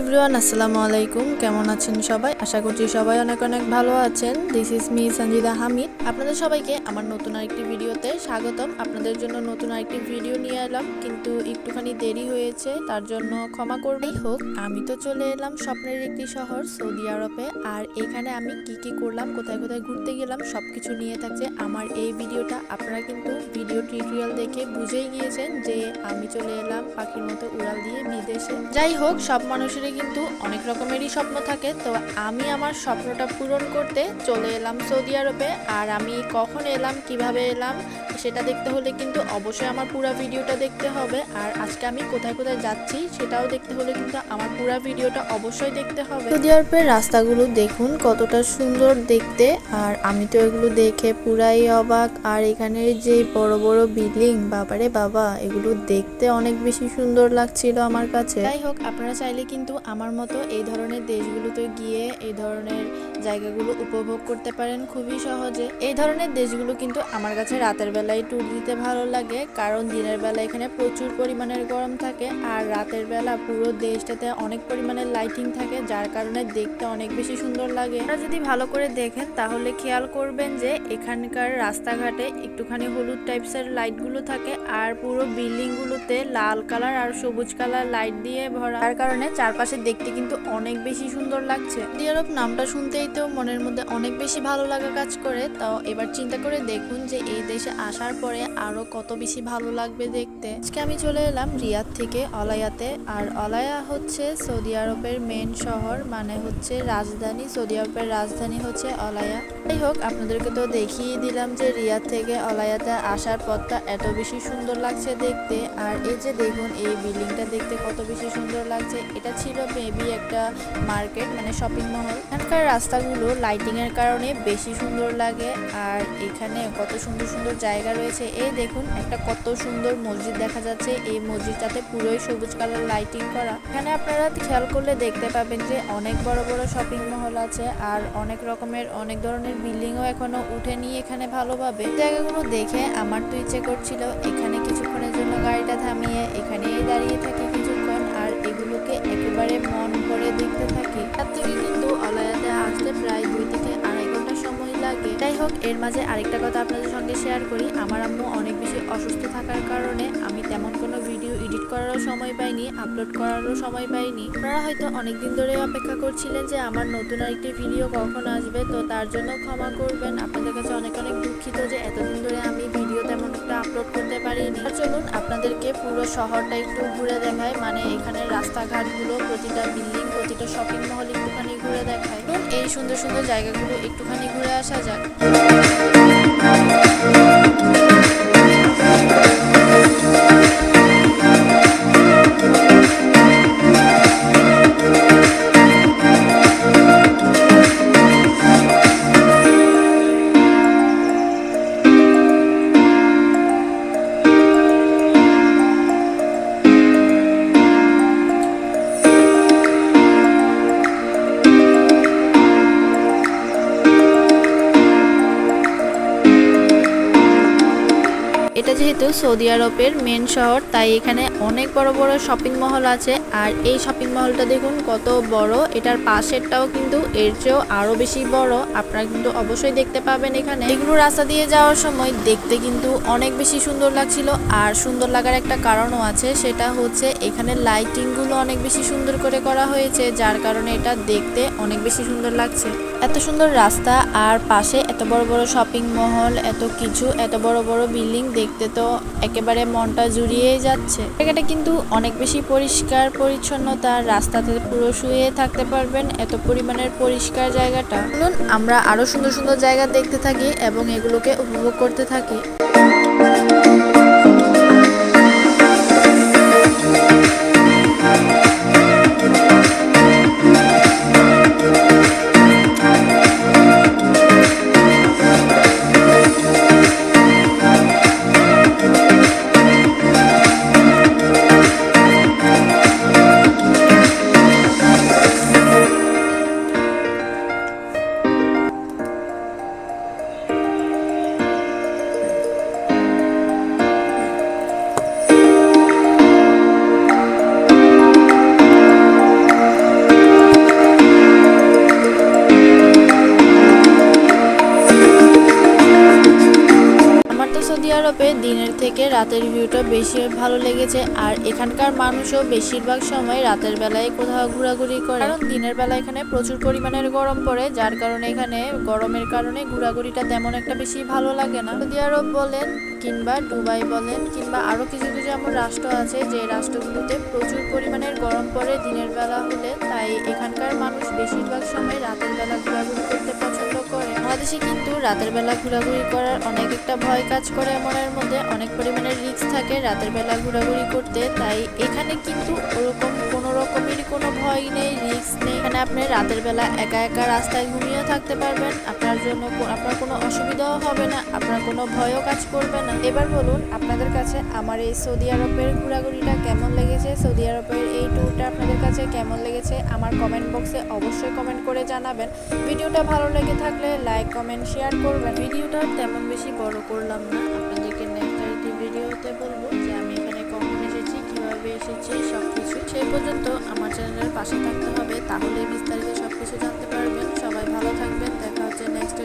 Everyone, আসসালামু আলাইকুম। কেমন আছেন সবাই? আশা করছি সবাই অনেক অনেক ভালো আছেন। This is me Sanjida Hamid আপনাদের সবাইকে আমার নতুন আরেকটি ভিডিওতে স্বাগতম। আপনাদের জন্য নতুন আরেকটি ভিডিও নিয়ে এলাম, কিন্তু একটুখানি দেরি হয়েছে, তার জন্য ক্ষমা করবেই হোক, আমি তো চলে এলাম স্বপ্নের একটি শহর, সৌদি আরবে। আর এখানে আমি কি কি করলাম, কোথায় কোথায় ঘুরতে গেলাম, সবকিছু নিয়ে থাকছে আমার এই ভিডিওটা। আপনারা কিন্তু ভিডিও টিউটোরিয়াল দেখে বুঝেই গিয়েছেন যে আমি চলে এলাম পাখির মতো উড়াল দিয়ে বিদেশে। যাই হোক, সব মানুষেরই কিন্তু অনেক রকমেরই স্বপ্ন থাকে, তো আমি আমার স্বপ্নটা পূরণ করতে চলে এলাম সৌদি আরবে। আর আমি কখন এলাম, কীভাবে এলাম, সেটা দেখতে হলে কিন্তু অবশ্যই আমার পুরো ভিডিওটা দেখতে হবে। আর আজকে আমি কোথায় কোথায় যাচ্ছি, সেটাও দেখতে হলে কিন্তু আমার পুরো ভিডিওটা অবশ্যই দেখতে হবে। সৌদি আরবের রাস্তাগুলো দেখুন, কতটা সুন্দর দেখতে। আর আমি তো এগুলো দেখে পুরাই অবাক। আর এখানের যে বড় বড় বিল্ডিং, বাবারে বাবা, এগুলো দেখতে অনেক বেশি সুন্দর লাগছিল আমার কাছে। যাই হোক, আপনারা চাইলে কিন্তু আমার মতো এই ধরনের দেশগুলোতে গিয়ে এই ধরনের জায়গাগুলো উপভোগ করতে পারেন খুবই সহজে। এই ধরনের দেশগুলো কিন্তু আমার কাছে রাতের বেলায় ট্যুর দিতে ভালো লাগে, কারণ দিনের বেলা এখানে প্রচুর পরিমাণের গরম থাকে আর রাতের বেলা পুরো দেশটাতে অনেক পরিমাণের লাইটিং থাকে, যার কারণে দেখতে অনেক বেশি সুন্দর লাগে। আপনারা যদি ভালো করে দেখেন, তাহলে খেয়াল করবেন যে এখানকার রাস্তাঘাটে একটুখানি হলুদ টাইপসের লাইটগুলো থাকে আর পুরো বিল্ডিংগুলোতে লাল কালার আর সবুজ কালার লাইট দিয়ে ভরা। তার কারণে চারপাশে দেখতে কিন্তু অনেক বেশি সুন্দর লাগছে। সৌদি নামটা শুনতেই তো মনের মধ্যে অনেক বেশি ভালো লাগা কাজ করে। তাও এবার চিন্তা করে দেখুন যে এই দেশে আসার পরে আরও কত বেশি ভালো লাগবে দেখতে। আজকে আমি চলে এলাম রিয়াদ থেকে অলায়াতে। আর অলায়া হচ্ছে সৌদি আরবের মেন শহর মানে হচ্ছে রাজধানী। সৌদি আরবের রাজধানী হচ্ছে অলায়া। যাই হোক, আপনাদেরকে তো দেখিয়ে দিলাম যে রিয়াদ থেকে অলায়াতে আসার পথটা এত বেশি সুন্দর লাগছে দেখতে। আর এই যে দেখুন, এই বিল্ডিংটা দেখতে কত বেশি সুন্দর লাগছে। এটা ছিল মেবি একটা মার্কেট মানে শপিং মহল এখানকার রাস্তাগুলো লাইটিং এর কারণে বেশি সুন্দর লাগে। আর এখানে কত সুন্দর সুন্দর জায়গা রয়েছে। এই দেখুন, একটা কত সুন্দর মসজিদ দেখা যাচ্ছে। এই মসজিদটাতে পুরোই সবুজ কালার লাইটিং করা। এখানে আপনারা খেয়াল করলে দেখতে পাবেন যে অনেক বড় বড় শপিং মহল আছে। আর অনেক রকমের, অনেক ধরনের বিল্ডিংও এখনও উঠেনি এখানে ভালোভাবে। জায়গাগুলো দেখে আমার তো ইচ্ছে করছিল এখানে কিছুক্ষণের জন্য গাড়িটা থামিয়ে এখানেই দাঁড়িয়ে থাকি কিছুক্ষণ আর এগুলোকে একেবারে মন করে দেখতে থাকি। তার থেকে কিন্তু অলায়াতে আসতে প্রায় দুই থেকে আড়াই ঘণ্টা সময় লাগে। যাই হোক, এর মাঝে আরেকটা কথা আপনাদের সঙ্গে শেয়ার করি। আমার আম্মু অনেক বেশি অসুস্থ থাকার কারণে আমি তেমন কোনো করারও সময় পাইনি আপলোড করারও সময় পাইনি। আপনারা হয়তো অনেকদিন ধরে অপেক্ষা করছিলেন যে আমার নতুন আরেকটি ভিডিও কখন আসবে, তো তার জন্য ক্ষমা করবেন। আপনাদের কাছে অনেক অনেক দুঃখিত যে এতদিন ধরে আমি ভিডিও তেমন একটা আপলোড করতে পারিনি। চলুন, আপনাদেরকে পুরো শহরটা একটু ঘুরে দেখায় মানে এখানে রাস্তাঘাটগুলো, প্রতিটা বিল্ডিং প্রতিটা শপিং মহল একটুখানি ঘুরে দেখায় এই সুন্দর সুন্দর জায়গাগুলো একটুখানি ঘুরে আসা যাক। এটা যেহেতু সৌদি আরবের মেন শহর, তাই এখানে অনেক বড় বড় শপিং মহল আছে। আর এই শপিং মহলটা দেখুন কত বড়। এটার পাশেরটাও কিন্তু এর চেয়েও আরও বেশি বড়। আপনারা কিন্তু অবশ্যই দেখতে পাবেন এখানে। এগুলো রাস্তা দিয়ে যাওয়ার সময় দেখতে কিন্তু অনেক বেশি সুন্দর লাগছিল। আর সুন্দর লাগার একটা কারণও আছে, সেটা হচ্ছে এখানে লাইটিংগুলো অনেক বেশি সুন্দর করে করা হয়েছে, যার কারণে এটা দেখতে অনেক বেশি সুন্দর লাগছে। এত সুন্দর রাস্তা, আর পাশে এত বড় বড় শপিং মহল এত কিছু, এত বড় বড় বিল্ডিং দেখতে তো একেবারে মনটা জুড়িয়েই যাচ্ছে। জায়গাটা কিন্তু অনেক বেশি পরিষ্কার, পরিচ্ছন্নতা, রাস্তাতে পুরো শুয়ে থাকতে পারবেন এত পরিমাণের পরিষ্কার জায়গাটা। আমরা আরও সুন্দর সুন্দর জায়গা দেখতে থাকি এবং এগুলোকে উপভোগ করতে থাকি। আরবে দিনের থেকে রাতের ভিউটা বেশি ভালো লেগেছে, আর এখানকার মানুষও বেশিরভাগ সময় রাতের বেলায় কোথাও ঘোরাঘুরি করে। কারণ দিনের বেলা এখানে প্রচুর পরিমাণের গরম পড়ে, যার কারণে এখানে গরমের কারণে ঘোরাঘুরিটা তেমন একটা বেশি ভালো লাগে না। সৌদি আরব বলেন কিংবা দুবাই বলেন কিংবা আরও কিছু কিছু এমন রাষ্ট্র আছে যে রাষ্ট্রগুলোতে প্রচুর পরিমাণের গরম পড়ে দিনের বেলা হলে, তাই এখানকার মানুষ বেশিরভাগ সময় রাতের বেলা ঘোরাঘুরি করতে পছন্দ বাংলাদেশে কিন্তু রাতের বেলা ঘোরাঘুরি করার অনেক একটা ভয় কাজ করে মনের মধ্যে অনেক পরিমাণে রিস্ক থাকে রাতের বেলা ঘোরাঘুরি করতে, তাই এখানে কিন্তু ভয় নেই রিস্ক নেই। এখানে আপনি রাতের বেলা একা একা রাস্তায় ঘুমিয়েও থাকতে পারবেন। আপনার জন্য আপনার কোনো অসুবিধাও হবে না, আপনার কোনো ভয়ও কাজ করবে না। এবার বলুন, আপনাদের কাছে আমার এই সৌদি আরবের ঘোরাঘুরিটা কেমন লেগেছে? সৌদি আরবের এই ট্যুরটা আপনাদের কাছে কেমন লেগেছে? আমার কমেন্ট বক্সে অবশ্যই কমেন্ট করে জানাবেন। ভিডিওটা ভালো লেগে থাকলে লাইক কমেন্ট শেয়ার করবেন। ভিডিওটা তেমন বেশি বড় করলাম না। আপনাদেরকে নেক্সট আরেকটি ভিডিওতে বলব যে আমি এখানে কখন এসেছি, কীভাবে এসেছি সব কিছু সেই পর্যন্ত পাশে থাকতে হবে। তাহলে বিস্তারিত সবকিছু জানতে পারবেন। সবাই ভালো থাকবেন। দেখা হচ্ছে নেক্সট